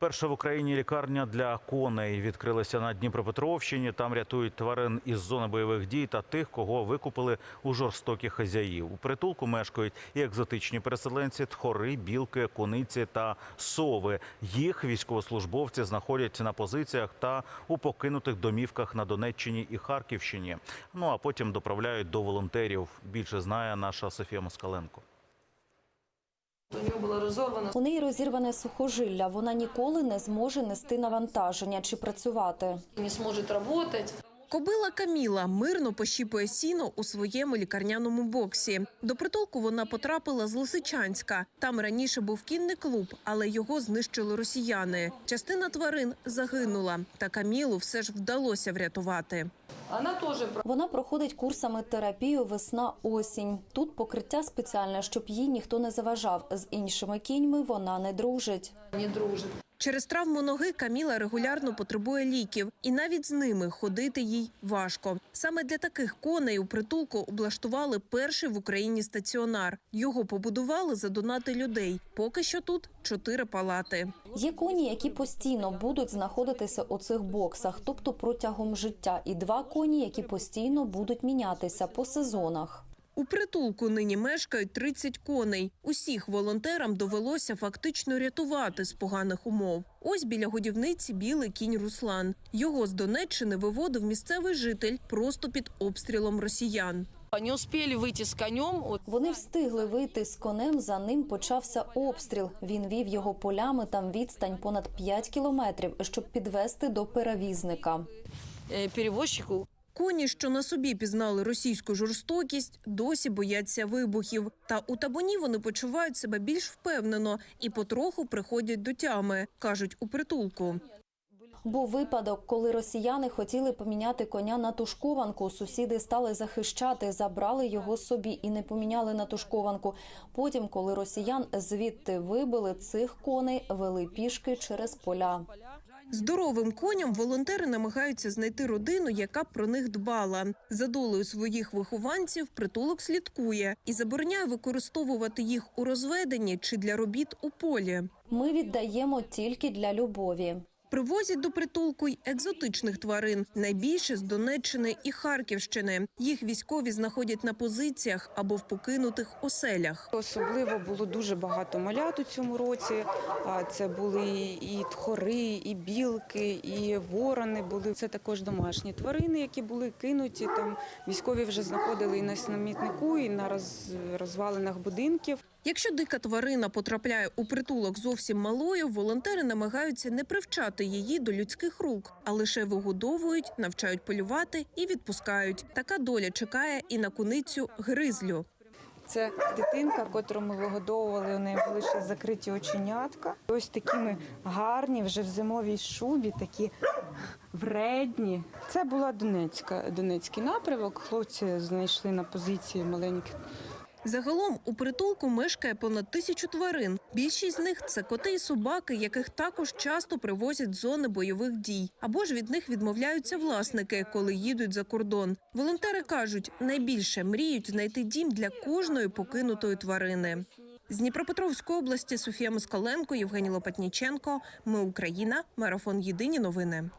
Перша в Україні лікарня для коней відкрилася на Дніпропетровщині. Там рятують тварин із зони бойових дій та тих, кого викупили у жорстоких хазяїв. У притулку мешкають і екзотичні переселенці, тхори, білки, куниці та сови. Їх військовослужбовці знаходять на позиціях та у покинутих домівках на Донеччині і Харківщині. Ну а потім доправляють до волонтерів. Більше знає наша Софія Москаленко. У нього було розорвано. У неї розірване сухожилля. Вона ніколи не зможе нести навантаження чи працювати. не зможе працювати. Кобила Каміла мирно пощіпує сіно у своєму лікарняному боксі. До притулку вона потрапила з Лисичанська. Там раніше був кінний клуб, але його знищили росіяни. Частина тварин загинула, та Камілу все ж вдалося врятувати. Вона теж Вона проходить курсами терапію весна-осінь. Тут покриття спеціальне, щоб їй ніхто не заважав. З іншими кіньми вона не дружить. не дружить. Через травму ноги Каміла регулярно потребує ліків, і навіть з ними ходити їй важко. Саме для таких коней у притулку облаштували перший в Україні стаціонар. Його побудували за донати людей. Поки що тут чотири палати. Є коні, які постійно будуть знаходитися у цих боксах, тобто протягом життя, і два коні, які постійно будуть мінятися по сезонах. У притулку нині мешкають 30 коней. Усіх волонтерам довелося фактично рятувати з поганих умов. Ось біля годівниці білий кінь Руслан. Його з Донеччини виводив місцевий житель просто під обстрілом росіян. Не успіли вийти з конем. Вони встигли вийти з конем. За ним почався обстріл. Він вів його полями. Там відстань понад 5 кілометрів, щоб підвести до перевізника. е, перевозчику Коні, що на собі пізнали російську жорстокість, досі бояться вибухів. Та у табуні вони почувають себе більш впевнено і потроху приходять до тями, кажуть у притулку. Був випадок, коли росіяни хотіли поміняти коня на тушкованку. Сусіди стали захищати, забрали його собі і не поміняли на тушкованку. Потім, коли росіян звідти вибили, цих коней вели пішки через поля. Здоровим коням волонтери намагаються знайти родину, яка б про них дбала. За долею своїх вихованців притулок слідкує і забороняє використовувати їх у розведенні чи для робіт у полі. Ми віддаємо тільки для любові. Привозять до притулку й екзотичних тварин, найбільше з Донеччини і Харківщини. Їх військові знаходять на позиціях або в покинутих оселях. Особливо було дуже багато малят у цьому році. Це були і тхори, і білки, і ворони були. Це також домашні тварини, які були кинуті. Там військові вже знаходили і на смітнику, і на роз- розвалинах будинків. Якщо дика тварина потрапляє у притулок зовсім малою, волонтери намагаються не привчати її до людських рук, а лише вигодовують, навчають полювати і відпускають. Така доля чекає і на куницю гризлю. Це дитинка, котру ми вигодовували. У неї були ще закриті оченятка. Ось такі ми гарні, вже в зимовій шубі, такі вредні. Це була Донецька, Донецький напрямок. Хлопці знайшли на позиції маленьких Загалом у притулку мешкає понад тисячу тварин. Більшість з них це коти і собаки, яких також часто привозять з зони бойових дій. Або ж від них відмовляються власники, коли їдуть за кордон. Волонтери кажуть, найбільше мріють знайти дім для кожної покинутої тварини. З Дніпропетровської області Софія Москаленко, Євгеній Лопатніченко. Ми Україна. Марафон Єдині новини.